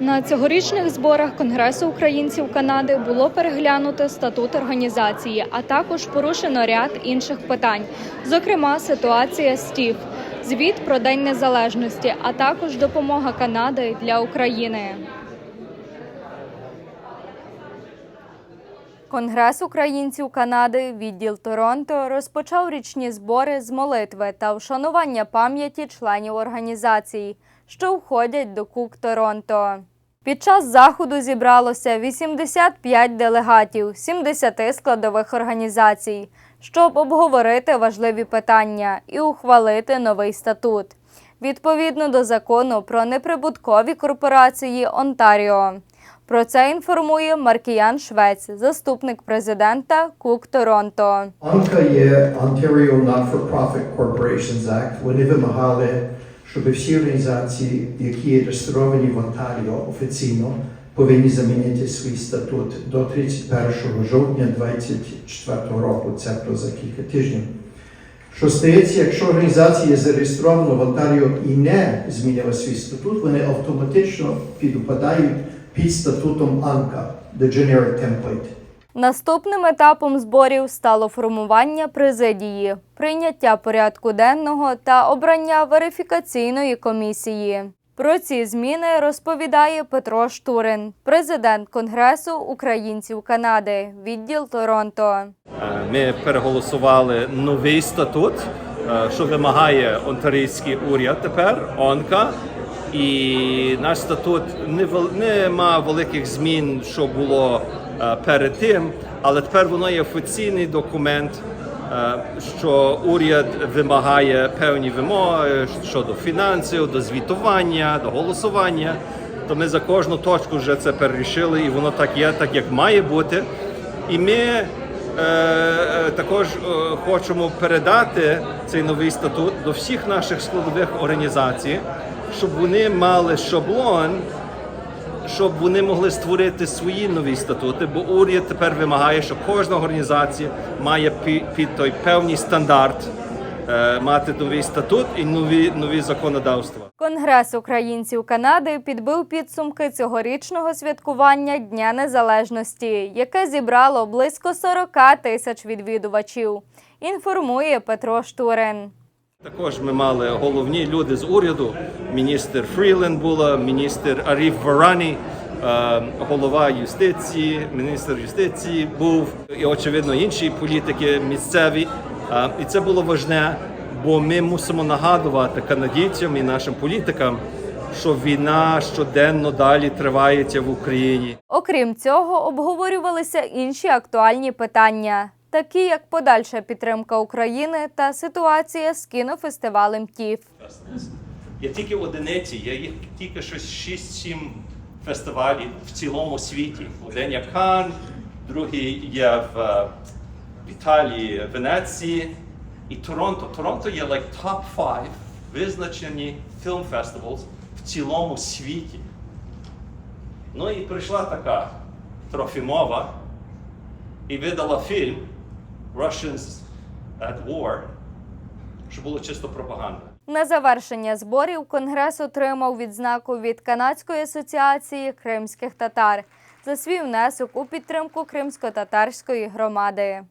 На цьогорічних зборах Конгресу українців Канади було переглянуто статут організації, а також порушено ряд інших питань, зокрема ситуація СТІФ, звіт про День Незалежності, а також допомога Канади для України. Конгрес українців Канади, відділ Торонто, розпочав річні збори з молитви та вшанування пам'яті членів організації, що входять до КУК Торонто. Під час заходу зібралося 85 делегатів 70 складових організацій, щоб обговорити важливі питання і ухвалити новий статут відповідно до закону про неприбуткові корпорації Онтаріо. Про це інформує Маркіян Швець, заступник президента КУК Торонто. Анка є Ontario Not-for-Profit Corporations Act. Вони вимагали, щоб всі організації, які реєстровані в Онтаріо офіційно, повинні замінити свій статут до 31 жовтня 2024 року. Це про за кілька тижнів. Що стається, якщо організація зареєстрована в Онтаріо і не змінила свій статут, вони автоматично підпадають під статутом АНКА, the generic template. Наступним етапом зборів стало формування президії, прийняття порядку денного та обрання верифікаційної комісії. Про ці зміни розповідає Петро Штурин, президент Конгресу українців Канади, відділ Торонто. Е, Ми переголосували новий статут, е, що вимагає онтарійський уряд тепер ОНКА. І наш статут не вел- не мав великих змін, що було е, перед тим, але тепер воно є офіційний документ, е, що уряд вимагає певні вимоги щодо фінансів, до звітування, до голосування. То ми за кожну точку вже це перерішили, і воно так є, так як має бути. І ми е, е, також хочемо передати цей новий статут до всіх наших складових організацій, щоб вони мали шаблон, щоб вони могли створити свої нові статути, бо уряд тепер вимагає, що кожна організація має пі- під той певний стандарт е, мати новий статут і нові, нові законодавства. Конгрес українців Канади підбив підсумки цьогорічного святкування Дня Незалежності, яке зібрало близько 40 тисяч відвідувачів. Інформує Петро Штурин. Також ми мали головні люди з уряду. Міністр Фріленд була, міністр Аріф Варані, е, голова юстиції, міністр юстиції був і очевидно інші політики місцеві. Е, І це було важне, бо ми мусимо нагадувати канадійцям і нашим політикам, що війна щоденно далі тривається в Україні. Окрім цього, обговорювалися інші актуальні питання, такі як подальша підтримка України та ситуація з кінофестивалем ТІФ. Є тільки одиниці, є їх тільки щось 6-7 фестивалів в цілому світі. Один є Кан, другий є в, е, в Італії, Венеції і Торонто. Торонто є like top 5 визначені film festivals в цілому світі. Ну і прийшла така Трофімова і видала фільм Russians at War, що було чисто пропаганда. На завершення зборів Конгрес отримав відзнаку від Канадської асоціації кримських татар за свій внесок у підтримку кримсько-татарської громади.